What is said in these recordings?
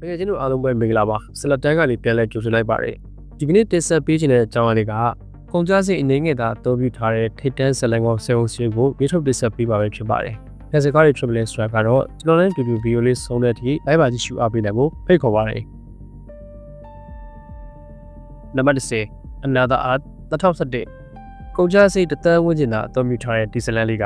တကယ်ချင်းတို့အားလုံးပဲမင်္ဂလာပါဆလတ်တန်းကနေပြန်လဲကြိုဆိုလိုက်ပါတယ်ဒီကနေ့တင်ဆက်ပေးခြင်းတဲ့အကြောင်းအရာတွေကကုန်ကြစိတ်အနေငယ်သာအသုံးပြုထားတဲ့ထိတ်တန်းဇလန်ကောင်စေုံစီကိုမြေထုတ်တင်ဆက်ပေးပါပဲဖြစ်ပါတယ်။ဒါစကားတွေ triple S ဆိုတာကတော့ကျွန်တော်လည်းတူတူဗီဒီယိုလေးဆုံးတဲ့အထိလိုက်ပါကြည့်ရှုအားပေးနိုင်ဖို့ဖိတ်ခေါ်ပါတယ်။နံပါတ်10 Another Art 2017ကုန်ကြစိတ်တသက်ဝန်းကျင်သာအသုံးပြုထားတဲ့ဒီဇလန်လေးက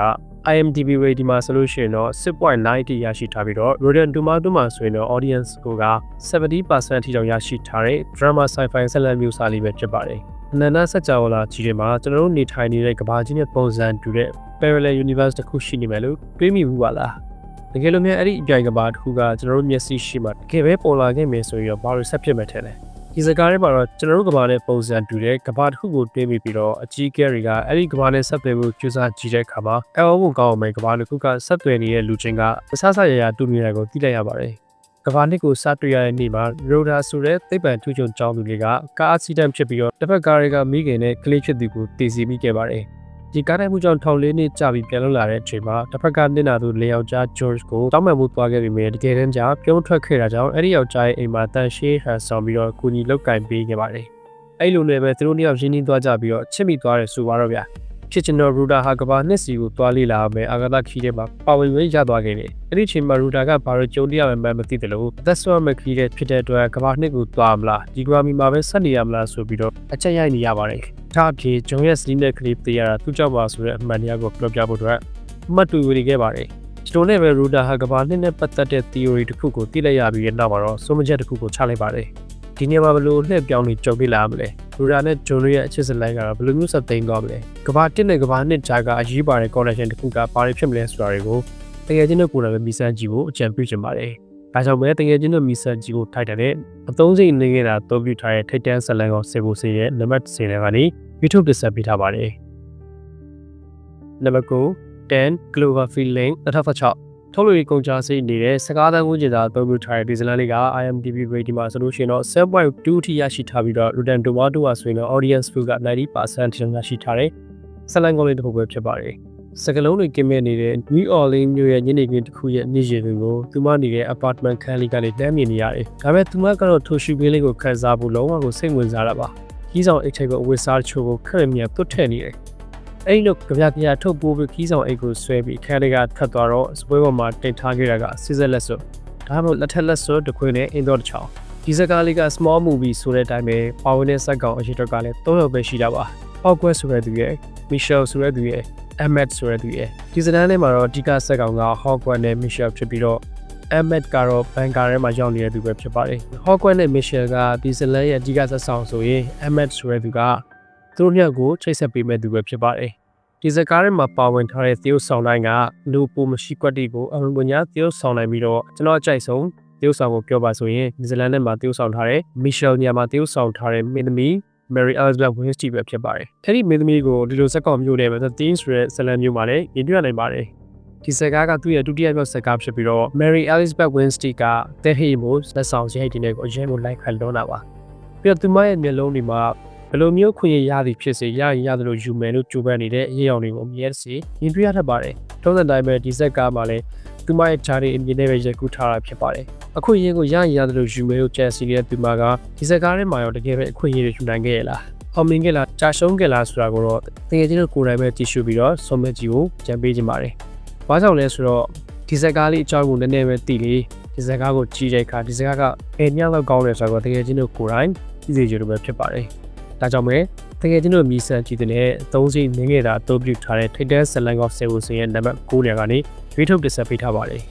IMDb rating မှာဆိုလို့ရှိရင်တော့6.90ရရှိထားပြီးတော့ Rotten Tomato မှာဆိုရင်တော့ audience score က70%အထိတောင်ရရှိထားတဲ့ drama sci-fi ဇာတ်လမ်းမျိုးစားလေးပဲဖြစ်ပါတယ်။အနန္တစัจ java လာကြီးတွေမှာကျွန်တော်တို့နေထိုင်နေတဲ့ကမ္ဘာကြီးနဲ့ပုံစံတူတဲ့ parallel universe တစ်ခုရှိနေမယ်လို့တွေးမိဘူးပါလား။တကယ်လို့များအဲ့ဒီအပြိုင်ကမ္ဘာတစ်ခုကကျွန်တော်တို့မျက်စိရှိမှတကယ်ပဲပေါ်လာခဲ့မယ်ဆိုရင်တော့ဘာလို့ဆက်ဖြစ်မယ်ထင်လဲ။ ဒီစကားထဲမှာတော့ကျွန်တော်တို့ကဘာနဲ့ပုံစံတူတဲ့ကဘာတစ်ခုကိုတွေးမိပြီးတော့အကြီးကဲတွေကအဲ့ဒီကဘာနဲ့ဆက်သွယ်ဖို့ကြိုးစားကြည့်တဲ့အခါမှာအအောဖို့ကောင်းအောင်မယ်ကဘာတစ်ခုကဆက်သွယ်နေတဲ့လူချင်းကအဆဆရရတူနေတာကိုသိလိုက်ရပါတယ်ကဘာနစ်ကိုစတွေ့ရတဲ့နေ့မှာရိုဒါဆိုတဲ့သိပ္ပံထူးချွန်ကျောင်းသူတွေကကားအက်ဆီဒန့်ဖြစ်ပြီးတော့တစ်ဖက်ကားတွေကမိခင်နဲ့ကလေးဖြစ်သူကိုတည်စီမိခဲ့ပါတယ် ဒီကားတိုင်းမှုကြောင့်ထောင်လေးနှစ်ကြာပြီးပြန်လွတ်လာတဲ့အချိန်မှာတစ်ဖက်ကနစ်နာသူလေယောက်ျား George ကိုတောင်းပန်မှုသွားခဲ့ပြီးမြဲတကယ်တမ်းကျပြုံးထွက်ခဲ့တာကြောင့်အဲ့ဒီယောက်ျားရဲ့အိမ်မှာတန်ရှင်းဟန်ဆောင်ပြီးတော့ကူညီလောက်ကင်ပေးခဲ့ပါတယ်။အဲ့လိုနဲ့ပဲသူတို့နှစ်ယောက်ရင်းနှီးသွားကြပြီးတော့ချစ်မိသွားတယ်ဆိုပါတော့ဗျာ။ ဖြစ်ချင်တော့ရူဒါဟာကဘာနှစ်စီကိုသွားလေ့လာမယ်အာဂါသခီးထဲမှာပါဝင်ဝင်ရသွားခဲ့တယ်။အဲ့ဒီချိန်မှာရူဒါကဘာလို့ကြုံရမှန်းမသိတယ်လို့အသက်ဆွမ်းမခီးတဲ့ဖြစ်တဲ့အတွက်ကဘာနှစ်ကိုသွားမလားဒီဂရာမီမှာပဲဆက်နေရမလားဆိုပြီးတော့အချက်ရိုက်နေရပါတယ်။ဒါအပြင်ဂျုံရဲ့စလင်းတဲ့ကလေးတေးရတာသူ့ကြောက်ပါဆိုတဲ့အမှန်တရားကိုပြောပြဖို့အတွက်မှတ်တူဝေခဲ့ပါတယ်။ကျွန်တော်နဲ့ပဲရူဒါဟာကဘာနှစ်နဲ့ပတ်သက်တဲ့ theory တစ်ခုကိုသိလိုက်ရပြီးတဲ့နောက်မှာတော့စုံမချက်တစ်ခုကိုချလိုက်ပါတယ်။ ဒီနေရာမှာဘယ်လိုလှည့်ပြောင်းနေကြုံပြလာမလဲ။ရူဒါနဲ့ဂျွန်ရဲ့အချစ်စလိုင်းကတော့ဘယ်လိုမျိုးဆက်သိမ်းသွားမလဲ။ကဘာတစ်နဲ့ကဘာနှစ်ကြားကအရေးပါတဲ့ connection တစ်ခုကဘာတွေဖြစ်မလဲဆိုတာတွေကိုတကယ်ချင်းတို့ကိုယ်တိုင်ပဲမိစမ်းကြည့်ဖို့အကြံပြုချင်ပါတယ်။ဒါကြောင့်ပဲတကယ်ချင်းတို့မိစမ်းကြည့်ဖို့ထိုက်တဲ့အသုံးစိတ်နေခဲ့တာအသုံးပြုထားတဲ့ထိတ်တန်းဇလန်ကောင်စေဖို့စေရဲ့နံပါတ်10ကနေ YouTube တက်ဆက်ပေးထားပါတယ်။နံပါတ်9 10 Cloverfield Lane 2006 ထုတ်လို့ရကုန်ကြစိတ်နေတဲ့စကားသံဝန်းကျင်သာအသုံးပြုထားတဲ့ဒီဇလန်လေးက IMDb rating မှာဆိုလို့ရှိရင်တော့7.2ထိရရှိထားပြီးတော့ Rotten Tomato ကဆိုရင်တော့ audience score က90%ထိရရှိထားတဲ့ဇလန်ကောင်လေးတစ်ခုပဲဖြစ်ပါတယ်။စကလုံးတွေကင်းမဲ့နေတဲ့ New Orleans မြို့ရဲ့ညနေခင်းတစ်ခုရဲ့နေ့ရက်တွေကိုသူမနေတဲ့ apartment ခန်းလေးကနေတမ်းမြင်နေရတယ်။ဒါပေမဲ့သူမကတော့ထိုရှူပင်းလေးကိုခန်းစားဖို့လုံးဝကိုစိတ်ဝင်စားတာပါ။ကြီးဆောင်အိတ်ချိတ်ကိုအဝတ်စားချို့ကိုခက်မြတ်တွတ်ထည့်နေတယ်။ အဲ့လိုကြပြကြထုတ်ပိုးပြီးခီးဆောင်အိတ်ကိုဆွဲပြီးအခန်းလေးကထွက်သွားတော့စပွဲပေါ်မှာတင်ထားခဲ့တာကစစ်ဆက်လက်စွပ်ဒါမှမဟုတ်လက်ထက်လက်စွပ်တစ်ခွေနဲ့အင်းတော်တစ်ချောင်းဒီစကားလေးက small movie ဆိုတဲ့အတိုင်းပဲပါဝင်တဲ့ဇက်ကောင်အရှိတော့ကလည်း၃ယောက်ပဲရှိတာပါ။ပောက်ကွက်ဆိုတဲ့သူရဲ့ Michelle ဆိုတဲ့သူရဲ့ Ahmed ဆိုတဲ့သူရဲ့ဒီစတန်းထဲမှာတော့အဓိကဇက်ကောင်က Hogwarts နဲ့ Michelle ဖြစ်ပြီးတော့ Ahmed ကတော့ဘန်ကာထဲမှာရောက်နေတဲ့သူပဲဖြစ်ပါတယ်။ Hogwarts နဲ့ Michelle ကဒီဇလန်ရဲ့အဓိကဇက်ဆောင်ဆိုရင် Ahmed ဆိုတဲ့သူက သူတို့နှစ်ကိုချိတ်ဆက်ပေးမဲ့သူပဲဖြစ်ပါတယ်။ဒီစကားထဲမှာပါဝင်ထားတဲ့သရုပ်ဆောင်တိုင်းကလူပိုမရှိကွက်တီကိုအမှန်ပညာသရုပ်ဆောင်နိုင်ပြီးတော့ကျွန်တော်အကြိုက်ဆုံးသရုပ်ဆောင်ကိုပြောပါဆိုရင်နယူးဇီလန်နဲ့မှာသရုပ်ဆောင်ထားတဲ့ Michelle ညမှာသရုပ်ဆောင်ထားတဲ့မင်းသမီး Mary Elizabeth Winstead ပဲဖြစ်ပါတယ်။အဲဒီမင်းသမီးကိုဒီလိုစက်ကောင်မျိုးနဲ့ပဲ The Thing ဆိုတဲ့ဇာတ်လမ်းမျိုးမှာလည်းမြင်တွေ့နိုင်ပါတယ်။ဒီစကားကသူ့ရဲ့ဒုတိယမြောက်စကားဖြစ်ပြီးတော့ Mary Elizabeth Winstead ကတဲ့ဟေမို့လက်ဆောင်ရိုက်တင်တဲ့ကိုအရင်ကလိုက်ခံလွန်းတာပါ။ပြီးတော့သူမရဲ့မျက်လုံးတွေမှာ ဘယ်လိုမျိုးခွင့်ရရသည်ဖြစ်စေရရင်ရတယ်လို့ယူမယ်လို့ကြိုးပမ်းနေတဲ့အရေးအောင်တွေကိုအမြဲတစေရင်တွေ့ရတတ်ပါတယ်။ထုံးစံတိုင်းပဲဒီဇက်ကားမှာလည်းသူမရဲ့ဂျာရီအမြင်နဲ့ပဲရက်ကူးထားတာဖြစ်ပါတယ်။အခွင့်အရေးကိုရရင်ရတယ်လို့ယူမယ်လို့ကြံစီနေတဲ့သူမကဒီဇက်ကားထဲမှာရောတကယ်ပဲအခွင့်အရေးတွေယူနိုင်ခဲ့ရလား။အောင်မြင်ခဲ့လားကြာရှုံးခဲ့လားဆိုတာကိုတော့တကယ်ချင်းတို့ကိုယ်တိုင်ပဲကြည့်ရှုပြီးတော့ဆုံးမကြီးကိုကြံပေးခြင်းပါတယ်။ဘာကြောင့်လဲဆိုတော့ဒီဇက်ကားလေးအကြောင်းကိုနည်းနည်းပဲသိလေဒီဇက်ကားကိုကြီးတဲ့အခါဒီဇက်ကားကအဲညလောက်ကောင်းတယ်ဆိုတော့တကယ်ချင်းတို့ကိုယ်တိုင်သိစေကြလို့ပဲဖြစ်ပါတယ်။ ဒါကြောင့်ပဲတကယ်ချင်းတို့မြည်ဆန်ကြည့်တဲ့အသုံးစီနေငယ်တာအသုံးပြုထားတဲ့ထိတ်တဲဇလန်ကောဆေဝစင်ရဲ့နံပါတ်9နေရာကနေရွေးထုတ်တင်ဆက်ပေးထားပါတယ်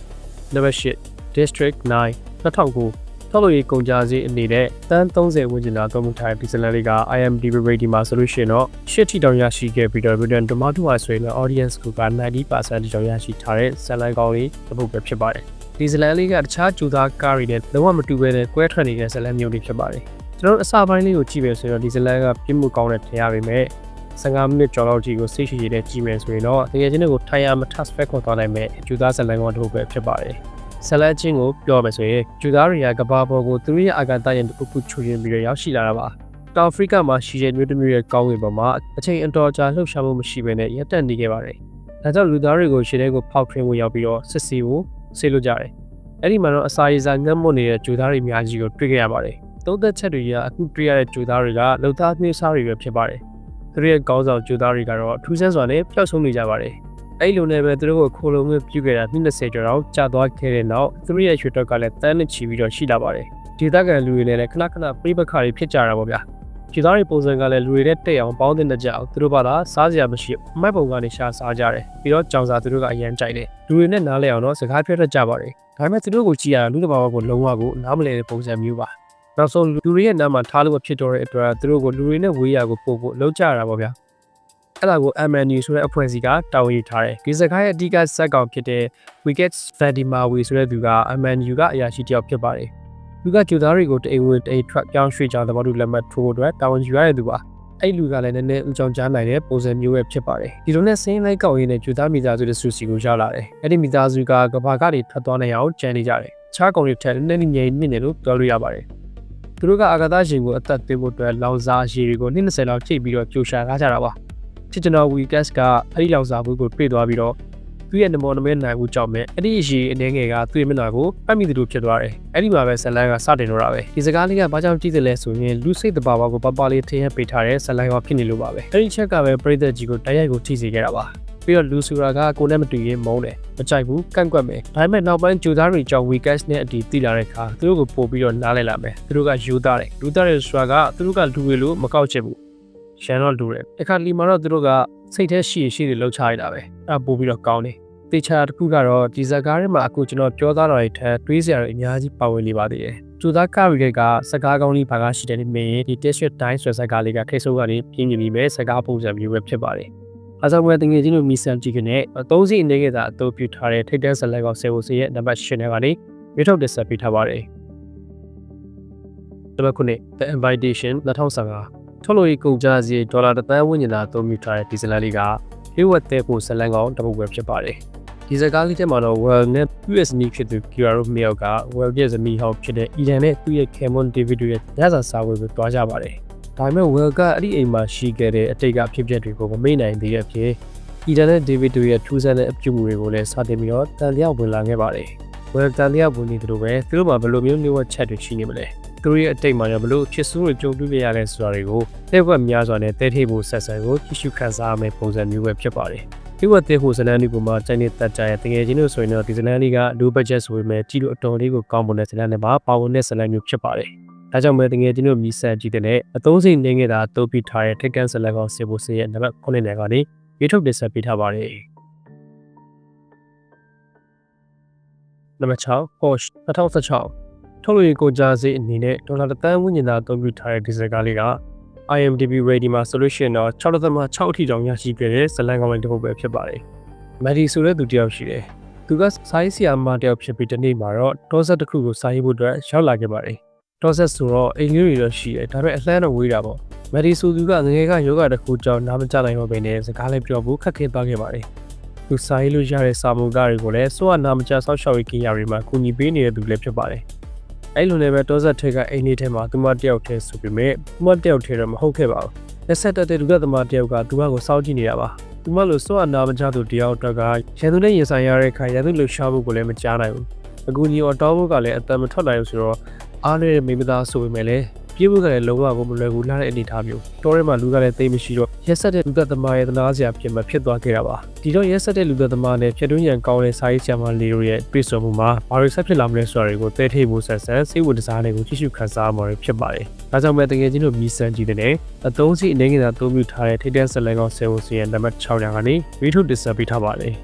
။နံပါတ်10 District 9 2009ထုတ်လို့ရကုန်ကြစီအနေနဲ့တန်း30ဝန်းကျင်သာသုံးမှုထားတဲ့ဒီဇလန်လေးက IMDb rating မှာဆိုလို့ရှိရင်တော့10ထိတောင်ရရှိခဲ့ပြီးတော့ Rotten Tomato မှာဆိုရင်လည်း audience က90%ထိတောင်ရရှိထားတဲ့ဇလန်ကောင်းလေးတစ်ပုဒ်ပဲဖြစ်ပါတယ်။ဒီဇလန်လေးကတခြားကျူသားကားတွေနဲ့လုံးဝမတူဘဲနဲ့ကွဲထွက်နေတဲ့ဇလန်မျိုးတွေဖြစ်ပါတယ်။ ကျွန်တော်အစပိုင်းလေးကိုကြည့်မယ်ဆိုရင်တော့ဒီဇလန်ကပြည့်မှုကောင်းတဲ့ထင်ရပေမဲ့15မိနစ်ကျော်လောက်ကြီးကိုစိတ်ရှိရှိနဲ့ကြည့်မယ်ဆိုရင်တော့တကယ်ချင်းကိုထိုင်ရမထပ်စပက်ခေါ်သွားနိုင်မဲ့ဂျူသားဇလန်ကောင်တစ်ခုပဲဖြစ်ပါတယ်။ဇလန်ချင်းကိုပြောမယ်ဆိုရင်ဂျူသားတွေကကဘာပေါ်ကိုသူတို့ရဲ့အာဂါတရင်တစ်ခုချူရင်ပြီးတော့ရောက်ရှိလာတာပါ။တောင်အာဖရိကမှာရှိတဲ့မြို့တစ်မြို့ရဲ့ကောင်းကင်ပေါ်မှာအချိန်အတော်ကြာလှုပ်ရှားမှုမရှိဘဲနဲ့ရပ်တန့်နေခဲ့ပါတယ်။ဒါကြောင့်လူသားတွေကိုရှေ့ထဲကိုဖောက်ထွင်းဝင်ရောက်ပြီးတော့စစ်စီကိုဆေးလို့ကြတယ်။အဲ့ဒီမှာတော့အစာရည်စာငတ်မွတ်နေတဲ့ဂျိုသားတွေအများကြီးကိုတွေ့ခဲ့ရပါတယ် သုံးသက်ချက်တွေကအခုတွေ့ရတဲ့ဂျိုသားတွေကလုံသားနှိစားတွေပဲဖြစ်ပါတယ်သူတို့ရဲ့ကောင်းဆောင်ဂျိုသားတွေကတော့ထူးဆန်းစွာနဲ့ပျောက်ဆုံးနေကြပါတယ်အဲ့လိုနဲ့ပဲသူတို့ကိုခိုလုံမှုပြုခဲ့တာ20ကျော်တော့ကြာသွားခဲ့တဲ့နောက်သူတို့ရဲ့ရွှေတော့ကလည်းတန်းနဲ့ချီပြီးတော့ရှိလာပါတယ်ဒေသခံလူတွေနဲ့လည်းခဏခဏပြိပခါတွေဖြစ်ကြတာပေါ့ဗျာခြေသားတွေပုံစံကလည်းလူတွေနဲ့တက်အောင်ပေါင်းတဲ့ကြအောင်သူတို့ဘာသာစားစရာမရှိဘူးမိုက်ပုံကနေရှာစားကြတယ်ပြီးတော့ကြောင်စာသူတို့ကအရန်ကြိုက်တယ်လူတွေနဲ့နားလဲအောင်တော့စကားပြောတတ်ကြပါတယ်ဒါပေမဲ့သူတို့ကိုကြည့်ရတာလူတစ်ပါးကိုလုံးဝကိုနားမလည်တဲ့ပုံစံမျိုးပါ နောက်ဆုံးလူတွေရဲ့နားမှာထားလို့ဖြစ်တော့တဲ့အတွက်သူတို့ကိုလူတွေနဲ့ဝေးရကိုပို့ဖို့လောက်ကြရတာပေါ့ဗျာအဲ့ဒါကို MNU ဆိုတဲ့အဖွဲ့အစည်းကတာဝန်ယူထားတယ်ဒီစကားရဲ့အဓိကစက်ကောင်ဖြစ်တဲ့ Wickets Vadimawi ဆိုတဲ့သူက MNU ကအရာရှိတစ်ယောက်ဖြစ်ပါတယ်သူကကျူသားတွေကိုတအိမ်ဝင်တအိမ်ထွက်ပြောင်းရွှေ့ကြသဘောတူလက်မှတ်ထိုးဖို့အတွက်တာဝန်ယူရတဲ့သူပါအဲ့လူကလည်းနည်းနည်းဦးချောင်းကြားနိုင်တဲ့ပုံစံမျိုးပဲဖြစ်ပါတယ်ဒီလိုနဲ့စင်းလိုက်ကောက်ရင်းနဲ့ကျူသားမိသားစုတွေဆူစီကိုရောက်လာတယ်အဲ့ဒီမိသားစုကကဘာကနေထွက်သွားနိုင်အောင်ကြံနေကြတယ်ချားကောင်တွေထက်နည်းနည်းငြိမ်နေတယ်လို့ပြောလို့ရပါတယ် သူတို့ကအာဂါသရှင်ကိုအသက်သွင်းဖို့အတွက်လောင်စာရှည်တွေကို20လောက်ချိန်ပြီးတော့ပြိုရှာထားကြတာပါချစ်ကျွန်တော်ဝီကတ်ကအဲ့ဒီလောင်စာဘူးကိုတွေ့သွားပြီးတော့သူ့ရဲ့နမောနမဲနိုင်ဦးကြောင့်မဲ့အဲ့ဒီအရေးအနေငယ်ကသူ့ရဲ့မျက်နှာကိုပတ်မိသလိုဖြစ်သွားတယ်။အဲ့ဒီမှာပဲဇလန်ကစတင်တော့တာပဲ။ဒီစကားလေးကဘာကြောင့်ကြည့်တယ်လဲဆိုရင်လူစိတ်တဘာဝကိုပပလေးထင်းရပေးထားတဲ့ဇလန်ကဖြစ်နေလို့ပါပဲ။အဲ့ဒီချက်ကပဲပရိသတ်ကြီးကိုတိုက်ရိုက်ကိုထိစေခဲ့တာပါ။ ပြီးတော့လူဆူရာကကိုနဲ့မတူရင်မုန်းတယ်မကြိုက်ဘူးကန့်ကွက်မယ်ဒါပေမဲ့နောက်ပိုင်းဂျူသားတွေကြောင့် weekend နဲ့အတီးတိလာတဲ့အခါသူတို့ကိုပို့ပြီးတော့နားလဲလာမယ်သူတို့ကယူသားတယ်လူသားတွေဆိုတာကသူတို့ကလူတွေလို့မကောက်ချင်ဘူးရှန်တော့လူတယ်အခါလီမှာတော့သူတို့ကစိတ်ထဲရှိရရှိတွေလှုပ်ချရတာပဲအဲ့ပို့ပြီးတော့ကောင်းတယ်တေချာတစ်ခုကတော့ဒီဇာကားထဲမှာအခုကျွန်တော်ပြောသားတော်ရဲ့ထက်တွေးစရာတွေအများကြီးပါဝင်နေပါသေးတယ်။ကျူသားကာရီကစကားကောင်းလေးဘာကရှိတယ်နေမင်းဒီ district time ဆိုတဲ့စကားလေးကခိတ်ဆိုးကနေပြင်းပြပြီးမဲ့စကားပုံစံမျိုးပဲဖြစ်ပါတယ်။ အဆောင်ဝယ်တငယ်ချင်းတို့မီဆန်ကြည့်ကနေအသုံးစီအနေနဲ့သာအသုံးပြုထားတဲ့ထိတ်တန်းဇလက်ကောင်ဆယ်ဝစီရဲ့နံပါတ်8နဲ့ကနေမြေထုတ်တက်ဆက်ပေးထားပါတယ်။နံပါတ်9 The Invitation 2015ထုတ်လို့ရကုန်ကြစီဒေါ်လာတသန်းဝန်းကျင်သာအသုံးပြုထားတဲ့ဒီဇလန်လေးကဟိဝတ်တဲ့ဖို့ဇလန်ကောင်တပုတ်ပဲဖြစ်ပါတယ်။ဒီစကားလေးထဲမှာတော့ well နဲ့ US နီးဖြစ်သူ Kira တို့မြောက်က well ရဲ့ဇနီးဟောင်းဖြစ်တဲ့ Eden နဲ့သူ့ရဲ့ Cameron David တို့ရဲ့ညစာစားဝယ်ကိုတွားကြပါတယ်။ ဒါပေမဲ့ well ကအဲ့ဒီအိမ်မှာရှိခဲ့တဲ့အတိတ်ကဖြစ်ပျက်တွေကိုမမေ့နိုင်သေးတဲ့အဖြစ် Eden နဲ့ David တို့ရဲ့ထူးဆန်းတဲ့အပြုအမူတွေကိုလည်းစတင်ပြီးတော့တန်လျောက်ဝင်လာခဲ့ပါတယ်။ well တန်လျောက်ဝင်နေတယ်လို့ပဲသူတို့မှာဘယ်လိုမျိုးနေဝက်ချက်တွေရှိနေမလဲ။သူတို့ရဲ့အတိတ်မှာဘလို့ဖြစ်ဆိုးတွေကြုံတွေ့ရတဲ့ဆိုတာတွေကိုတဲ့ဘက်များစွာနဲ့တဲထိပ်ဖို့ဆက်ဆံကိုကြည့်ရှုခန်းစားရမယ့်ပုံစံမျိုးပဲဖြစ်ပါတယ်။ဒီဝတ်တဲ့ဟိုဇလန်လေးကိုမှကျိုင်းနေတက်ကြရဲ့တကယ်ချင်းလို့ဆိုရင်တော့ဒီဇလန်လေးက low budget ဆိုပေမဲ့ကြည့်လို့အတော်လေးကိုကောင်းမွန်တဲ့ဇလန်နဲ့ပါပါဝင်တဲ့ဇလန်မျိုးဖြစ်ပါတယ်။ ဒါကြောင့်ပဲတကယ်ချင်းလို့မြည်ဆန်ကြည့်တဲ့အသုံးစိတ်နေခဲ့တာအသုံးပြထားတဲ့ထိတ်ကန်ဇလန်ကောင်စေဖို့စေရဲ့နံပါတ်9နဲ့ကနေရေးထုတ်တင်ဆက်ပေးထားပါတယ်။နံပါတ်6 Porsche 2016ထုတ်လို့ရကိုကြားစေအနေနဲ့ဒေါ်လာတန်းဝန်းကျင်သာအသုံးပြုထားတဲ့ဒီဇယ်ကားလေးက IMDb rating မှာ solution တော့6.6အထိတောင်ရရှိခဲ့တဲ့ဇလန်ကောင်လေးတစ်ပုဒ်ပဲဖြစ်ပါတယ်။ Maddie ဆိုတဲ့သူတစ်ယောက်ရှိတယ်။သူကစာရေးဆရာမတစ်ယောက်ဖြစ်ပြီးတနေ့မှာတော့တောဆက်တစ်ခုကိုစာရေးဖို့အတွက်ရောက်လာခဲ့ပါတယ်။ တောဆက်ဆိုတော့အိမ်လေးတွေတော့ရှိတယ်။ဒါပေမဲ့အလှမ်းတော့ဝေးတာပေါ့။ Maddie ဆိုသူကငငယ်ကယောဂတစ်ခုကြောင့်နားမကျနိုင်တော့ဘဲနဲ့စကားလည်းပြောဖို့ခက်ခဲသွားခဲ့ပါတယ်။သူစာရေးလို့ရတဲ့စာမုကားတွေကိုလည်းစိုးရနာမကျဆောက်ရှောက်ရေးကိရိယာတွေမှာကူညီပေးနေတဲ့သူလည်းဖြစ်ပါတယ်။အဲ့လိုနဲ့ပဲတောဆက်ထက်ကအိမ်လေးထဲမှာသူမတယောက်တည်းဆိုပေမဲ့သူမတယောက်တည်းတော့မဟုတ်ခဲ့ပါဘူးလက်ဆက်တက်တဲ့လူကသမားတယောက်ကသူမကိုစောင့်ကြည့်နေတာပါသူမလိုစောအနာမကြသူတယောက်တက်ကရန်သူနဲ့ရင်ဆိုင်ရတဲ့အခါရန်သူလှူရှားဖို့ကိုလည်းမကြားနိုင်ဘူးအကူကြီးအော်တော်ဘုတ်ကလည်းအတန်မထွက်နိုင်ဘူးဆိုတော့ အားနဲ့မိမသားဆိုပေမဲ့လည်းပြေးဖို့ကလည်းလုံးဝကိုမလွယ်ဘူးလာတဲ့အနေအထားမျိုးတောထဲမှာလူကလည်းသိမရှိတော့ရက်ဆက်တဲ့လူသက်သမားရဲ့သနာစရာဖြစ်မှဖြစ်သွားခဲ့တာပါဒီတော့ရက်ဆက်တဲ့လူသက်သမားနဲ့ဖြတ်တွင်းရန်ကောင်းတဲ့စာရေးဆရာမလေးတို့ရဲ့ပြေဆုံမှုမှာဘာတွေဆက်ဖြစ်လာမလဲဆိုတာတွေကိုတဲထိပ်ဖို့ဆက်ဆက်စိတ်ဝင်စားတွေကိုကြည့်ရှုခန်းစားမှာဖြစ်ပါတယ်ဒါကြောင့်ပဲတကယ်ချင်းတို့မြည်ဆန်းကြည့်တဲ့အသုံးစီအနေငယ်သာသုံးပြုထားတဲ့ထိတဲ့ဆက်လန်ကောင်ဆယ်ဝစီရဲ့နံပါတ်6ရာကနေဗီဒီယိုတင်ဆက်ပေးထားပါတယ်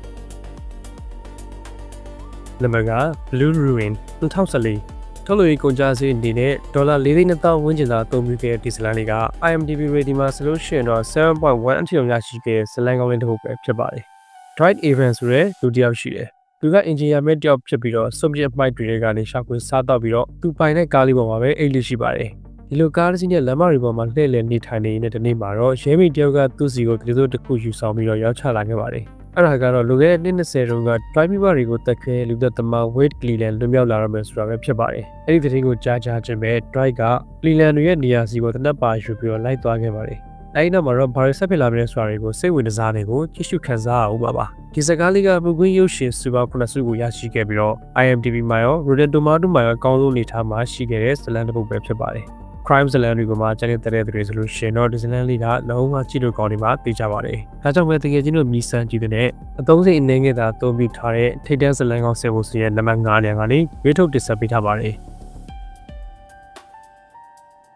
နံပါတ်က Blue Ruin 2014 ထုတ်လို့ကုန်ကြစည်အနေနဲ့ဒေါ်လာ၄သိန်း2000ဝန်းကျင်သာအသုံးပြုခဲ့တဲ့ဒီဇလန်လေးက IMDb rating မှာဆိုလို့ရှိရင်တော့7.1အထိအောင်ရရှိခဲ့တဲ့ဇလန်ကောင်းလေးတစ်ခုပဲဖြစ်ပါတယ်။ Dwight Evans ဆိုတဲ့လူတစ်ယောက်ရှိတယ်။သူကအင်ဂျင်နီယာမဲ့တယောက်ဖြစ်ပြီးတော့ Soviet Might တွေကနေရှာဖွေစားတော့ပြီးတော့သူပိုင်တဲ့ကားလေးပေါ်မှာပဲအိတ်လေးရှိပါတယ်။ဒီလိုကားတစ်စီးနဲ့လမ်းမတွေပေါ်မှာလှည့်လည်နေထိုင်နေတဲ့ဒီနေ့မှာတော့ရဲမိတယောက်ကသူ့စီကိုဒီလိုတစ်ခုယူဆောင်ပြီးတော့ရောက်ချလာခဲ့ပါတယ်။ အဲ့ဒါကတော့လူငယ်နှစ်20တုန်းက drive miver တွေကိုတက်ခဲလူသက်သမား Wade Cleland လွတ်မြောက်လာရမယ်ဆိုတာပဲဖြစ်ပါတယ်။အဲ့ဒီသတင်းကိုကြားကြားချင်းပဲ drive က Cleland ရဲ့နေရာစီကိုတနက်ပါယူပြီးတော့လိုက်သွားခဲ့ပါတယ်။အဲဒီနောက်မှာတော့ဘာတွေဆက်ဖြစ်လာမလဲဆိုတာတွေကိုစိတ်ဝင်စားနေကိုကြည့်ရှုခန်းစားအောင်ပါပါဒီစကားလေးကပုကွင်းရုပ်ရှင်စူပါ9စုကိုရရှိခဲ့ပြီးတော့ IMDb မှာရော Rotten Tomato မှာရောအကောင်းဆုံးအနေထားမှာရှိခဲ့တဲ့ဇလန်တစ်ပုဒ်ပဲဖြစ်ပါတယ် crime ဇလန်တွေကိုမှကျန်တဲ့တဲ့တွေဆိုလို့ရှိရင်တော့ဒီဇလန်လေးကလုံးဝကြည့်လို့ကောင်းနေမှာသိကြပါတယ်။ဒါကြောင့်ပဲတကယ်ချင်းတို့မြည်ဆန်းကြည့်တဲ့အသုံးစိတ်အနေငယ်သာအသုံးပြုထားတဲ့ထိတ်တန့်ဇလန်ကောင်းဆယ်ဖို့စီရဲ့နံပါတ်9နေရာကနေရွေးထုတ်တင်ဆက်ပေးထားပါတယ်။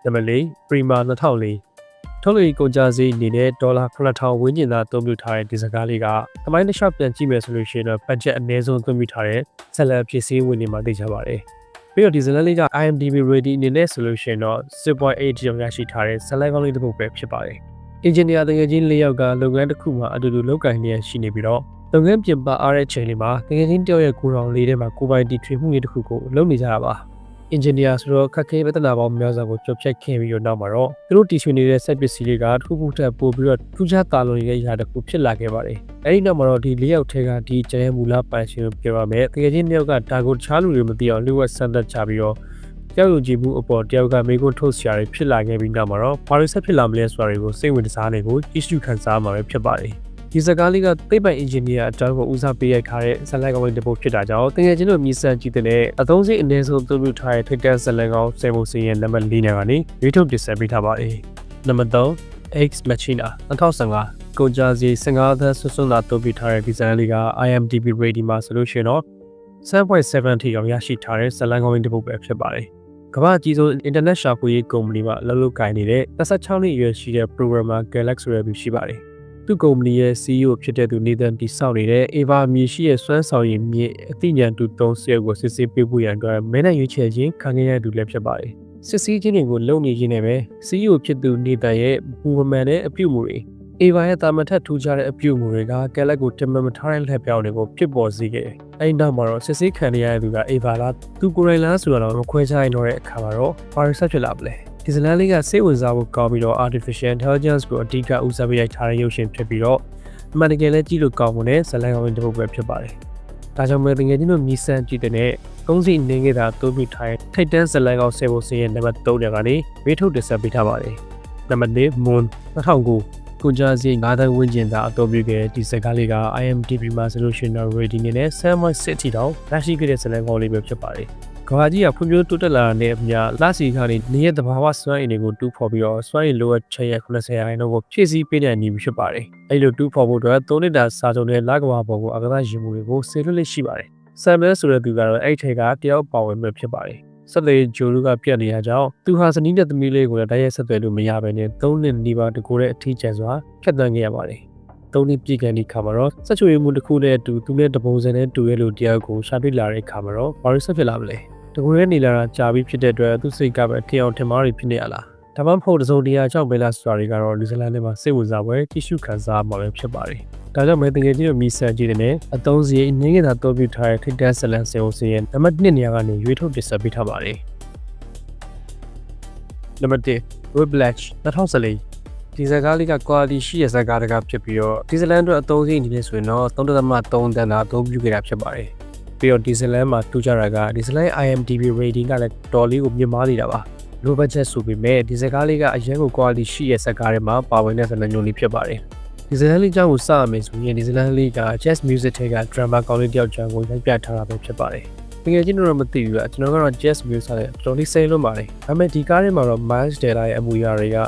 နံပါတ်၄ Prima 2004ထုတ်လို့ကုန်ကြစည်အနေနဲ့ဒေါ်လာ9000ဝန်းကျင်သာအသုံးပြုထားတဲ့ဒီစကားလေးကသမိုင်းတစ်လျှောက်ပြန်ကြည့်မယ်ဆိုလို့ရှိရင်တော့ budget အနည်းဆုံးအသုံးပြုထားတဲ့ဇလန်ဖြစ်စည်းဝင်နေမှာသိကြပါတယ်။ ပြီးတော့ဒီဇလန်လေးက IMDb rating အနေနဲ့ဆိုလို့ရှိရင်တော့6.8ကျော်ရရှိထားတဲ့ဇလန်ကောင်းလေးတစ်ပုဒ်ပဲဖြစ်ပါတယ်။ engineer တကယ်ချင်း၄ယောက်ကလုပ်ငန်းတစ်ခုမှာအတူတူလုပ်ကိုင်နေရရှိနေပြီးတော့လုပ်ငန်းပြင်ပအားတဲ့ချိန်လေးမှာတကယ်ချင်းတယောက်ရဲ့ကိုယ်တော်လေးထဲမှာကိုယ်ပိုင်တီထွေမှုလေးတစ်ခုကိုလုပ်နေကြတာပါ။ engineer ဆိုတော့ခက်ခဲပြဿနာပေါင်းများစွာကိုကြော်ဖြတ်ခဲ့ပြီးတော့နောက်မှာတော့သူတို့တီထွေနေတဲ့ set ပစ္စည်းလေးကတစ်ခုခုထပ်ပို့ပြီးတော့ထူးခြားတာလွန်နေတဲ့ຢာတစ်ခုဖြစ်လာခဲ့ပါတယ်။အဲဒီနောက်မှာတော့ဒီ၄ယောက်ထဲကဒီကျန်ရမူလာပန်ရှင်ကိုပြောရမယ်။တကယ်ချင်းတစ်ယောက်ကဒါကိုတခြားလူတွေမသိအောင်လျှို့ဝှက်ဆန်းသက်ချပြီးတော့တယောက်ယုံကြည်မှုအပေါ်တယောက်ကမေကွန်းထုတ်ဆရာတွေဖြစ်လာခဲ့ပြီးနောက်မှာတော့ဘာတွေဆက်ဖြစ်လာမလဲဆိုတာတွေကိုစိတ်ဝင်စားနေကိုကြည့်ရှုခန်းစားမှာပဲဖြစ်ပါတယ်။ ဒီစကားလေးကသိပ္ပံအင်ဂျင်နီယာအကြောင်းကိုဦးစားပေးရိုက်ခါတဲ့ဇာတ်လမ်းကောင်းလေးတစ်ပုဒ်ဖြစ်တာကြောင့်တကယ်ချင်းတို့မြည်ဆန်းကြည့်တဲ့အသုံးစိတ်အနည်းဆုံးသုံးပြုထားတဲ့ထိတ်တန့်ဇာတ်လမ်းကောင်းစေဖို့စီရင်နံပါတ်၄နဲ့ကနေရွေးထုတ်တင်ဆက်ပေးထားပါတယ်။နံပါတ်3 X Machina 2015ကိုကြာစီ15သန်းဆွဆွလာသုံးပြုထားတဲ့ဒီဇာတ်လေးက IMDb rating မှာဆိုလို့ရှိရင်တော့7.7ထိအောင်ရရှိထားတဲ့ဇာတ်လမ်းကောင်းလေးတစ်ပုဒ်ပဲဖြစ်ပါတယ်။ကမ္ဘာကြီးဆုံး internet ရှာဖွေရေးကုမ္ပဏီမှာအလုပ်လုပ်ကိုင်နေတဲ့26နှစ်အရွယ်ရှိတဲ့ programmer Galax ဆိုတဲ့သူရှိပါတယ်။ သူ့ကုမ္ပဏီရဲ့ CEO ဖြစ်တဲ့သူနေသန်တီဆောက်နေတဲ့ Ava မြေရှိရဲ့စွမ်းဆောင်ရည်မြင့်အသိဉာဏ်တူသုံးဆဲကိုစစ်ဆေးပေးဖို့ရန်အတွက်မဲနဲ့ရွေးချယ်ခြင်းခံခဲ့ရသူလည်းဖြစ်ပါတယ်။စစ်ဆေးခြင်းတွေကိုလုပ်နေခြင်းနဲ့ပဲ CEO ဖြစ်သူနေသန်ရဲ့ဘူမန်တဲ့အပြုအမူတွေ Ava ရဲ့တာမန်ထက်ထူးခြားတဲ့အပြုအမူတွေကကက်လက်ကိုတမန်မထားတဲ့လက်ပြောင်းတွေကိုဖြစ်ပေါ်စေခဲ့တယ်။အဲဒီနောက်မှာတော့စစ်ဆေးခံရတဲ့သူက Ava လားသူကိုယ်တိုင်လားဆိုတာတော့မခွဲခြားနိုင်တော့တဲ့အခါမှာတော့ဘာလို့ဆက်ဖြစ်လာပလဲ။ ဒီဇလန်လေးကစိတ်ဝင်စားဖို့ကောင်းပြီးတော့ artificial intelligence ကိုအဓိကဦးစားပေးရိုက်ထားတဲ့ရုပ်ရှင်ဖြစ်ပြီးတော့အမှန်တကယ်လည်းကြည့်လို့ကောင်းမွန်တဲ့ဇလန်ကောင်းတစ်ပုဒ်ပဲဖြစ်ပါတယ်။ဒါကြောင့်ပဲတကယ်ချင်းတို့မြည်ဆန်းကြည့်တဲ့ကုန်းစီနေခဲ့တာတိုးပြီးထိုင်ထိတ်တန်းဇလန်ကောင်းဆယ်ဖို့စီးရဲ့နံပါတ်3ညကနေဝေးထုတ်တင်ဆက်ပေးထားပါတယ်။နံပါတ်4 Moon 2009ကိုကြာစီ9တန်းဝန်းကျင်သာအတော်ပြုခဲ့ဒီစကားလေးက IMDb မှာဆိုလို့ရှိရင် rating နဲ့7.6ထိတောင်ရရှိခဲ့တဲ့ဇလန်ကောင်းလေးပဲဖြစ်ပါတယ်။ ကဘာကြီးကဖွံ့ဖြိုးတိုးတက်လာတဲ့အမျှလစီကနေနေရသဘာဝစွမ်းအင်တွေကိုတူးဖော်ပြီးတော့စွမ်းအင်လိုအပ်ချက်ရဲ့80ရာခိုင်နှုန်းကိုဖြည့်ဆည်းပေးတဲ့အနေဖြစ်ပါတယ်။အဲဒီလိုတူးဖော်ဖို့အတွက်3နှစ်တာစာချုပ်နဲ့လကဘာပေါ်ကိုအကစားရင်မှုတွေကိုဆေလွတ်လက်ရှိပါတယ်။ဆမ်မဲဆိုတဲ့သူကတော့အဲ့ထဲကတယောက်ပါဝင်မှဖြစ်ပါတယ်။ဆက်သွယ်ဂျိုလူကပြတ်နေရကြောင်းသူဟာဇနီးတဲ့သမီးလေးကိုလည်းတိုက်ရိုက်ဆက်သွယ်လို့မရဘဲနဲ့3နှစ်နီးပါးတကူတဲ့အထီးကျန်စွာဖြတ်သန်းခဲ့ရပါတယ်။သုံးနှစ်ပြည့်ကန်ဒီခါမှာတော့ဆက်ချွေမှုတစ်ခုနဲ့အတူသူနဲ့တပုံစံနဲ့တူရဲလို့တရားကိုရှာတွေ့လာတဲ့ခါမှာတော့ဘာလို့ဆက်ဖြစ်လာမလဲ။ တကူရဲနေလာတာကြာပြီးဖြစ်တဲ့အတွက်သူစိတ်ကပဲထင်အောင်ထင်မှားတွေဖြစ်နေရလားဒါမှမဟုတ်တစုံတရာကြောင့်ပဲလားဆိုတာတွေကတော့လူဇလန်ထဲမှာစိတ်ဝင်စားပွဲတိရှုခံစားမှာပဲဖြစ်ပါတယ်ဒါကြောင့်မဲတကယ်ကြီးတို့မီဆန်ကြည့်တဲ့အသုံးစရိတ်ငင်းငယ်သာတိုးပြထားတဲ့ထိတ်တန်းဇလန်စင်ကိုစင်ရဲ့နံပါတ်1နေရာကနေရွေးထုတ်တင်ဆက်ပေးထားပါတယ်နံပါတ်1 Whiplash 2014ဒီဇာကားလေးက quality ရှိတဲ့ဇာကားတကဖြစ်ပြီးတော့ဒီဇလန်အတွက်အသုံးစရိတ်အနေနဲ့ဆိုရင်တော့3.3တန်သာအသုံးပြုခဲ့တာဖြစ်ပါတယ် ပြီးတော့ဒီဇလန်မှာတူကြတာကဒီဇလန် IMDb rating ကလည်းတော်လေးကိုမြင့်မားနေတာပါ low budget ဆိုပေမဲ့ဒီဇကားလေးကအရင်က quality ရှိရဲ့ဇာတ်ကားတွေမှာပါဝင်တဲ့ဇာတ်လမ်းမျိုးလေးဖြစ်ပါတယ်ဒီဇလန်လေးကြောင့်ကိုစရမယ်ဆိုရင်ဒီဇလန်လေးက jazz music ထဲက drama ကောင်းလေးတယောက်ကြောင့်ကိုရိုက်ပြထားတာပဲဖြစ်ပါတယ်တကယ်ချင်းတော့မသိဘူးကကျွန်တော်ကတော့ jazz music နဲ့တော်လေးစိတ်လွတ်ပါတယ်ဒါပေမဲ့ဒီကားထဲမှာတော့ Miles Teller ရဲ့အမူအရာတွေက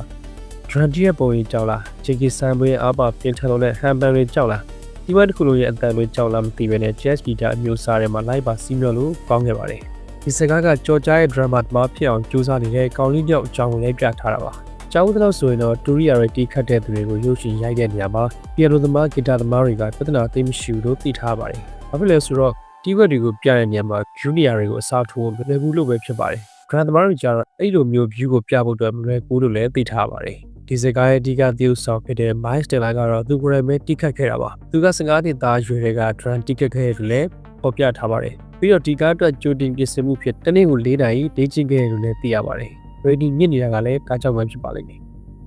drum ရဲ့ပုံရိပ်ကြောက်လား Jiggy Sambo ရဲ့အားပါပြင်းထန်လို့တဲ့ handband တွေကြောက်လား ဒီဘက်တစ်ခုလုံးရဲ့အတန်တွေကြောက်လားမသိပဲနဲ့ jazz guitar အမျိုးအစားတွေမှာ live ပါစီးမြော်လို့ကောင်းခဲ့ပါတယ်ဒီစကားကကြော်ကြားရဲ့ drama တမဖြစ်အောင်ကြိုးစားနေတဲ့ကောင်းလေးပြောက်အကြောင်းကိုလည်းပြထားတာပါကျောင်းသားဆိုရင်တော့ Tourity ခတ်တဲ့သူတွေကိုရုပ်ရှင်ရိုက်တဲ့နေရာမှာ piano သမား guitar သမားတွေကပြဿနာသိမရှိဘူးလို့သိထားပါတယ်။ဘာဖြစ်လဲဆိုတော့တီးဝက်တွေကိုပြတဲ့နေရာမှာ junior တွေကိုအစားထိုးမလွယ်ဘူးလို့ပဲဖြစ်ပါတယ်။ grand သမားတွေကြတော့အဲ့လိုမျိုး view ကိုပြဖို့အတွက်မလွယ်ဘူးလို့လည်းသိထားပါတယ်။ ဒီစကားရဲ့အဓိကသရုပ်ဆောင်ဖြစ်တဲ့ Miles Teller ကတော့သူကိုယ်တိုင်ပဲတိခတ်ခဲ့တာပါသူက15နှစ်သားရွယ်တွေက drum တိခတ်ခဲ့တယ်လည်းဖော်ပြထားပါတယ်ပြီးတော့ဒီကားအတွက်ကြိုတင်ပြင်ဆင်မှုဖြစ်တနေ့ကို၄နာရီဒေးချင်းခဲ့တယ်လို့လည်းသိရပါတယ် rating မြင့်နေတာကလည်းကားကြောင့်ပဲဖြစ်ပါလိမ့်မယ်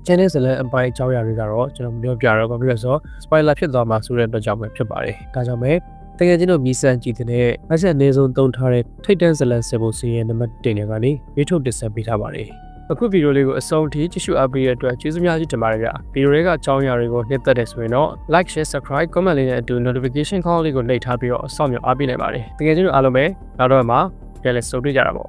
channel ဇလန်အပိုင်းအကြောင်းအရာတွေကတော့ကျွန်တော်ပြောပြတော့ဘာဖြစ်လဲဆိုတော့ spoiler ဖြစ်သွားမှာဆိုတဲ့အတွက်ကြောင့်ပဲဖြစ်ပါတယ်ဒါကြောင့်ပဲတကယ်ချင်းတို့မြည်ဆန်းကြည့်တဲ့အဆက်အနည်းဆုံးသုံးထားတဲ့ထိတ်တန့်ဇလန်ဆယ်ဖို့စီးရဲ့နံပါတ်1နေကနေရွေးထုတ်တင်ဆက်ပေးထားပါတယ် အခုဗီဒီယိုလေးကိုအဆုံးထိကြည့်ရှုအားပေးတဲ့အတွက်ကျေးဇူးများကြီးတင်ပါတယ်ဗျဗီဒီယိုလေးကအကြောင်းအရာတွေကိုနှိမ့်သက်တယ်ဆိုရင်တော့ like share subscribe comment လေးနဲ့အတူ notification call လေးကိုနှိပ်ထားပြီးတော့အဆောင်မြောက်အားပေးနိုင်ပါတယ်တကယ်ချင်းတို့အားလုံးပဲနောက်တော့မှပြန်လည်ဆုံတွေ့ကြတာပေါ့